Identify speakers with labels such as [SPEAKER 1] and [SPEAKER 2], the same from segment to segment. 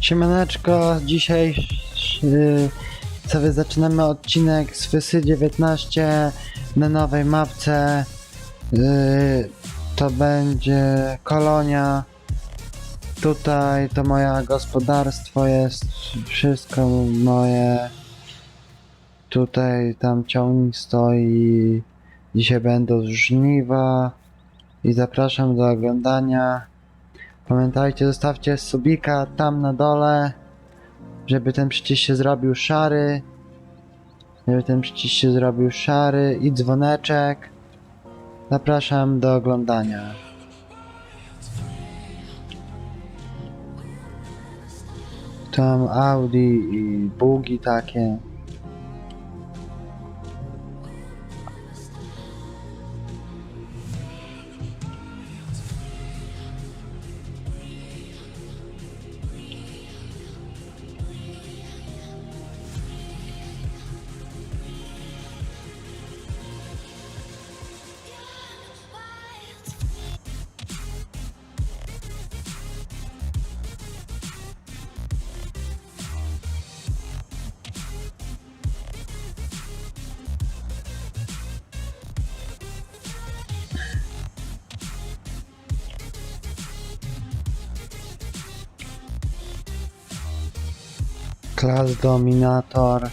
[SPEAKER 1] Siemaneczko, dzisiaj yy, sobie zaczynamy odcinek z Fysy 19 na nowej mapce. Yy, to będzie kolonia. Tutaj to moje gospodarstwo jest, wszystko moje. Tutaj tam ciągnik stoi. Dzisiaj będą żniwa. I zapraszam do oglądania. Pamiętajcie, zostawcie subika tam na dole, żeby ten przycisk się zrobił szary. Żeby ten przycisk się zrobił szary i dzwoneczek. Zapraszam do oglądania. Tam Audi i bugi takie. Klas Dominator.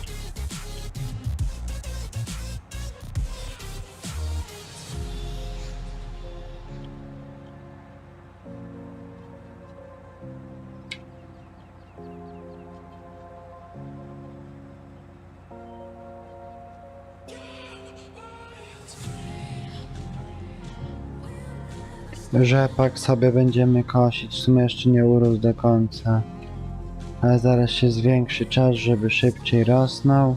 [SPEAKER 1] Rzepak sobie będziemy kosić, w sumie jeszcze nie urósł do końca. Ale zaraz się zwiększy czas, żeby szybciej rosnął.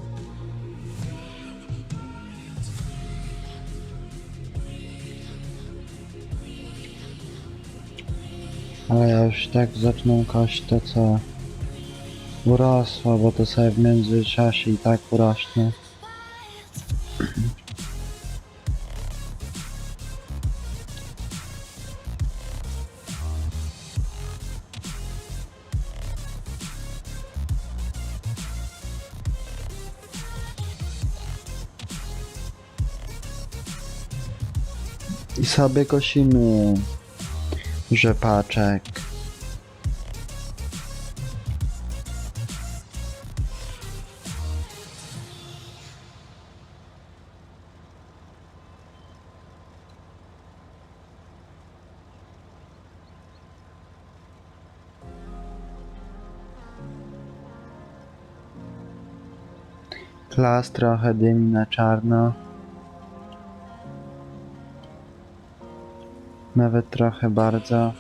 [SPEAKER 1] Ale ja już tak zacznę kosić to co urosło, bo to sobie w międzyczasie i tak urośnie. I sobie kosimy rzepaczek. Klas trochę dymi na czarno. Nawet trochę bardzo.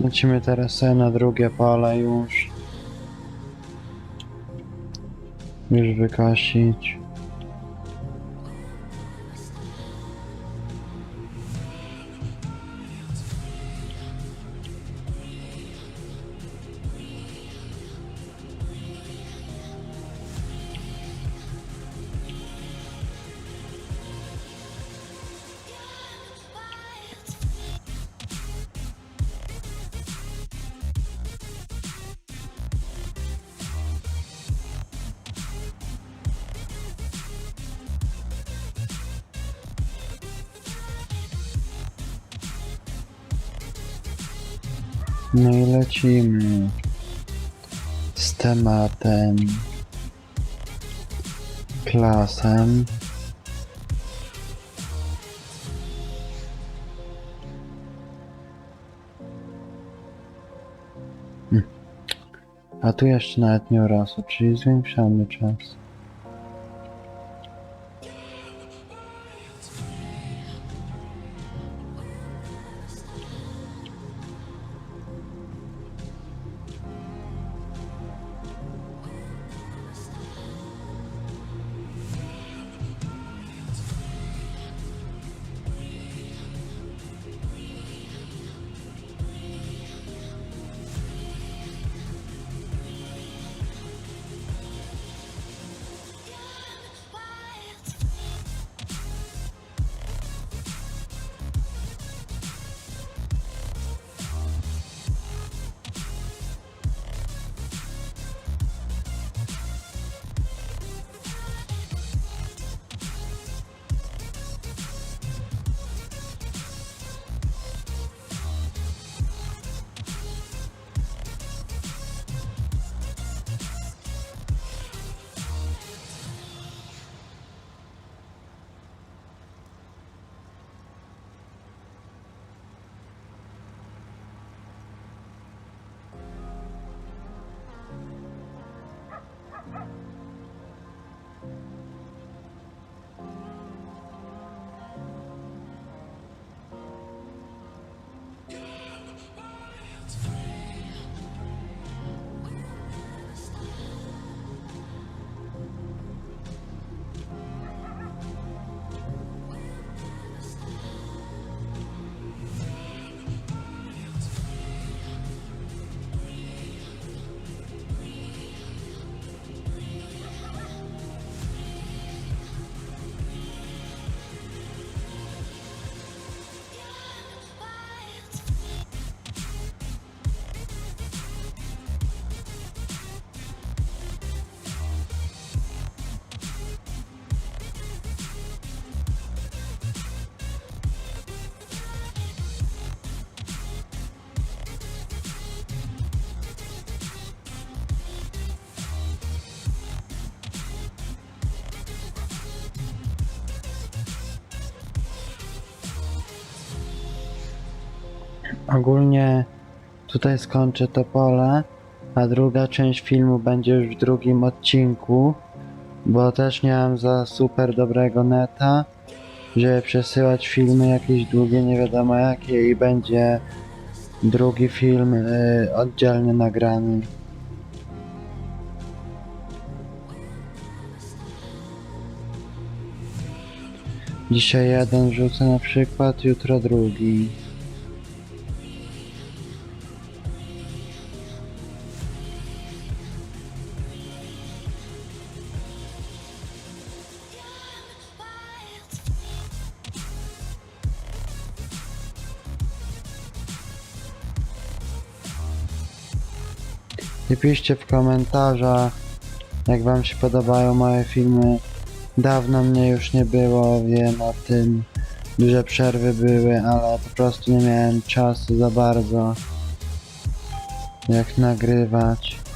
[SPEAKER 1] Lecimy teraz na drugie pole już. Już wykosić. No i lecimy z tematem, klasem. Hm. A tu jeszcze nawet nie urosło, czyli zwiększamy czas. Ogólnie tutaj skończę to pole, a druga część filmu będzie już w drugim odcinku, bo też nie mam za super dobrego neta, żeby przesyłać filmy jakieś długie, nie wiadomo jakie i będzie drugi film y, oddzielnie nagrany. Dzisiaj jeden wrzucę na przykład, jutro drugi. I piszcie w komentarzach, jak wam się podobają moje filmy. Dawno mnie już nie było, wiem o tym. Duże przerwy były, ale po prostu nie miałem czasu za bardzo. Jak nagrywać.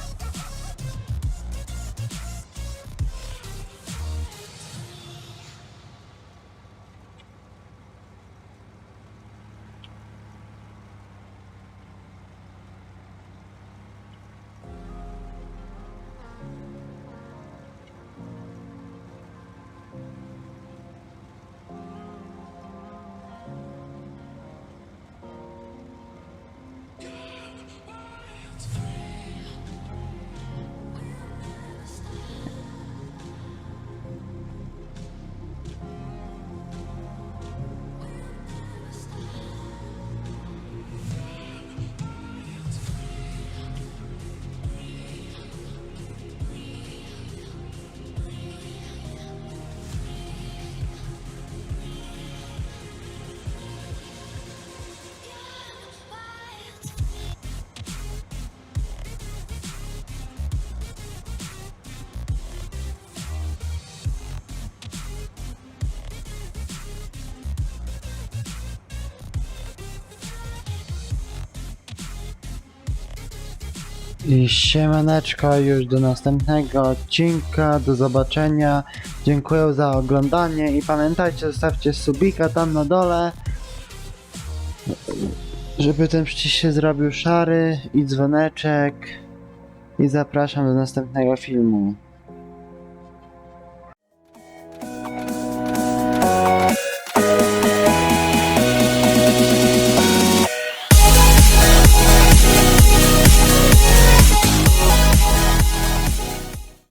[SPEAKER 1] I siemaneczko, już do następnego odcinka, do zobaczenia. Dziękuję za oglądanie i pamiętajcie, zostawcie subika tam na dole, żeby ten przycisk się zrobił szary i dzwoneczek. I zapraszam do następnego filmu.